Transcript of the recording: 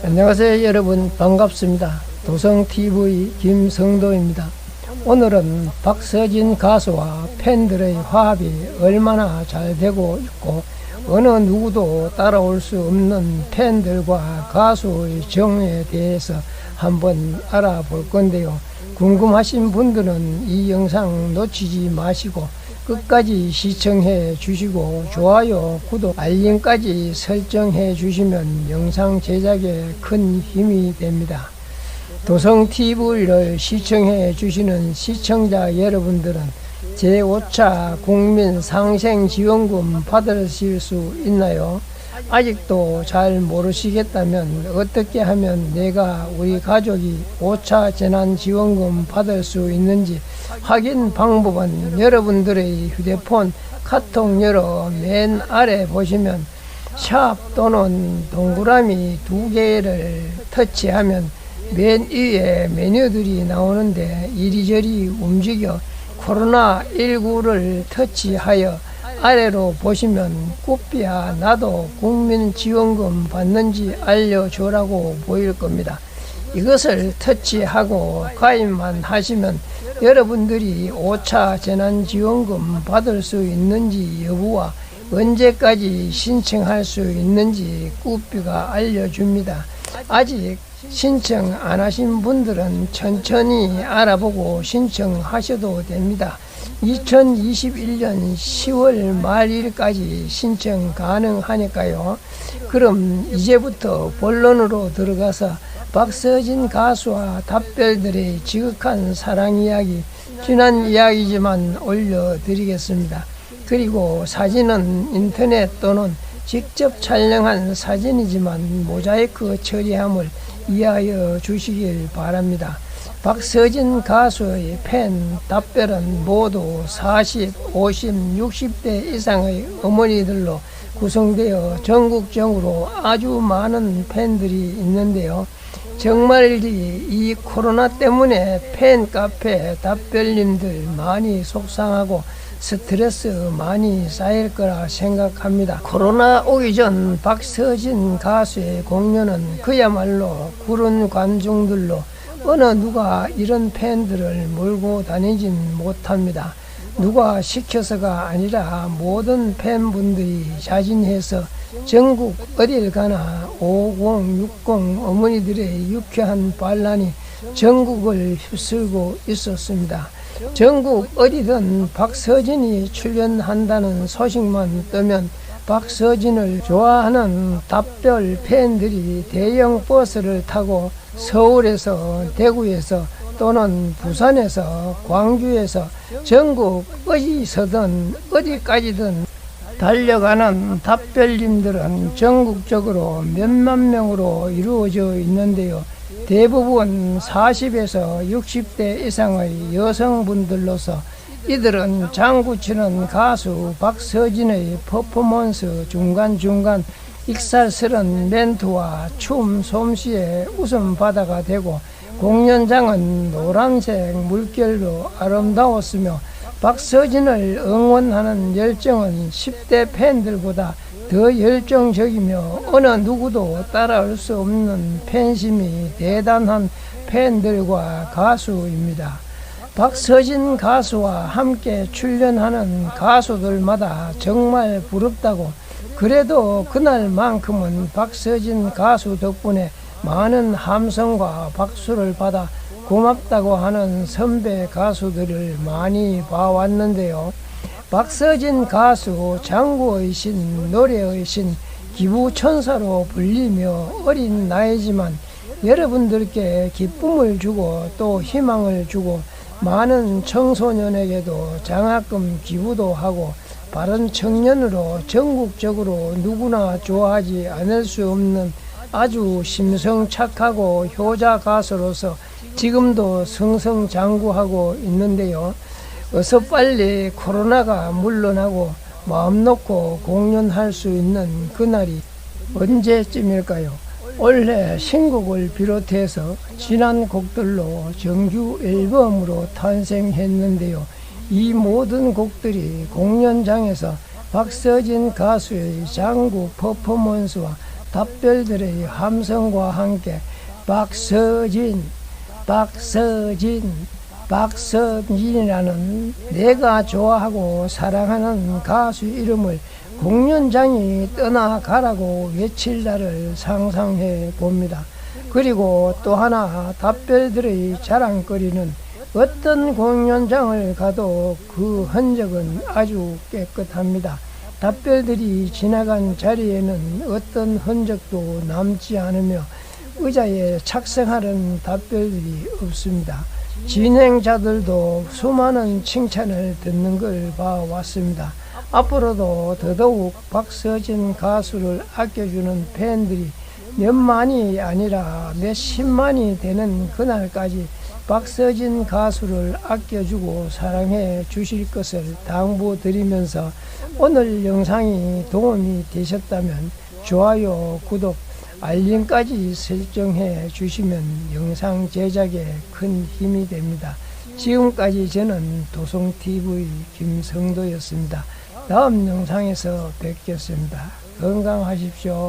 안녕하세요 여러분. 반갑습니다. 도성TV 김성도입니다. 오늘은 박서진 가수와 팬들의 화합이 얼마나 잘 되고 있고 어느 누구도 따라올 수 없는 팬들과 가수의 정에 대해서 한번 알아볼 건데요. 궁금하신 분들은 이 영상 놓치지 마시고 끝까지 시청해 주시고 좋아요, 구독, 알림까지 설정해 주시면 영상 제작에 큰 힘이 됩니다. 도성TV를 시청해 주시는 시청자 여러분들은 제5차 국민 상생지원금 받으실 수 있나요? 아직도 잘 모르시겠다면 어떻게 하면 내가 우리 가족이 5차 재난지원금 받을 수 있는지 확인 방법은 여러분들의 휴대폰 카톡 열어 맨 아래 보시면 샵 또는 동그라미 두 개를 터치하면 맨 위에 메뉴들이 나오는데 이리저리 움직여 코로나19를 터치하여 아래로 보시면 꾸삐야 나도 국민지원금 받는지 알려줘라고 보일 겁니다. 이것을 터치하고 가입만 하시면 여러분들이 5차 재난지원금 받을 수 있는지 여부와 언제까지 신청할 수 있는지 꾸삐가 알려줍니다. 아직 신청 안 하신 분들은 천천히 알아보고 신청하셔도 됩니다. 2021년 10월 말일까지 신청 가능하니까요. 그럼 이제부터 본론으로 들어가서 박서진 가수와 답별들의 지극한 사랑 이야기, 지난 이야기지만 올려드리겠습니다. 그리고 사진은 인터넷 또는 직접 촬영한 사진이지만 모자이크 처리함을 이해하여 주시길 바랍니다. 박서진 가수의 팬 답별은 모두 40, 50, 60대 이상의 어머니들로 구성되어 전국적으로 아주 많은 팬들이 있는데요. 정말이 이 코로나 때문에 팬 카페 답별님들 많이 속상하고 스트레스 많이 쌓일 거라 생각합니다. 코로나 오기 전 박서진 가수의 공연은 그야말로 구른 관중들로 어느 누가 이런 팬들을 몰고 다니진 못합니다. 누가 시켜서가 아니라 모든 팬분들이 자진해서 전국 어딜 가나 50, 60 어머니들의 유쾌한 반란이 전국을 휩쓸고 있었습니다. 전국 어디든 박서진이 출연한다는 소식만 뜨면 박서진을 좋아하는 답별 팬들이 대형 버스를 타고 서울에서 대구에서 또는 부산에서 광주에서 전국 어디서든 어디까지든 달려가는 답별님들은 전국적으로 몇만 명으로 이루어져 있는데요. 대부분 40에서 60대 이상의 여성분들로서 이들은 장구치는 가수 박서진의 퍼포먼스 중간중간 익살스런 멘트와 춤 솜씨에 웃음바다가 되고 공연장은 노란색 물결로 아름다웠으며 박서진을 응원하는 열정은 10대 팬들보다 더 열정적이며 어느 누구도 따라올 수 없는 팬심이 대단한 팬들과 가수입니다. 박서진 가수와 함께 출연하는 가수들마다 정말 부럽다고 그래도 그날만큼은 박서진 가수 덕분에 많은 함성과 박수를 받아 고맙다고 하는 선배 가수들을 많이 봐왔는데요. 박서진 가수 장구의 신, 노래의 신, 기부천사로 불리며 어린 나이지만 여러분들께 기쁨을 주고 또 희망을 주고 많은 청소년에게도 장학금 기부도 하고 바른 청년으로 전국적으로 누구나 좋아하지 않을 수 없는 아주 심성 착하고 효자 가수로서 지금도 승승장구하고 있는데요. 어서 빨리 코로나가 물러나고 마음 놓고 공연할 수 있는 그날이 언제쯤일까요? 올해 신곡을 비롯해서 지난 곡들로 정규 앨범으로 탄생했는데요. 이 모든 곡들이 공연장에서 박서진 가수의 장구 퍼포먼스와 답별들의 함성과 함께 박서진, 박서진, 박서진이라는 내가 좋아하고 사랑하는 가수 이름을 공연장이 떠나가라고 외칠 날을 상상해 봅니다. 그리고 또 하나 답별들의 자랑거리는 어떤 공연장을 가도 그 흔적은 아주 깨끗합니다. 답별들이 지나간 자리에는 어떤 흔적도 남지 않으며 의자에 착석하는 답별들이 없습니다. 진행자들도 수많은 칭찬을 듣는 걸 봐왔습니다. 앞으로도 더더욱 박서진 가수를 아껴주는 팬들이 몇만이 아니라 몇십만이 되는 그날까지 박서진 가수를 아껴주고 사랑해 주실 것을 당부드리면서 오늘 영상이 도움이 되셨다면 좋아요, 구독, 알림까지 설정해 주시면 영상 제작에 큰 힘이 됩니다. 지금까지 저는 도송TV 김성도였습니다. 다음 영상에서 뵙겠습니다. 건강하십시오.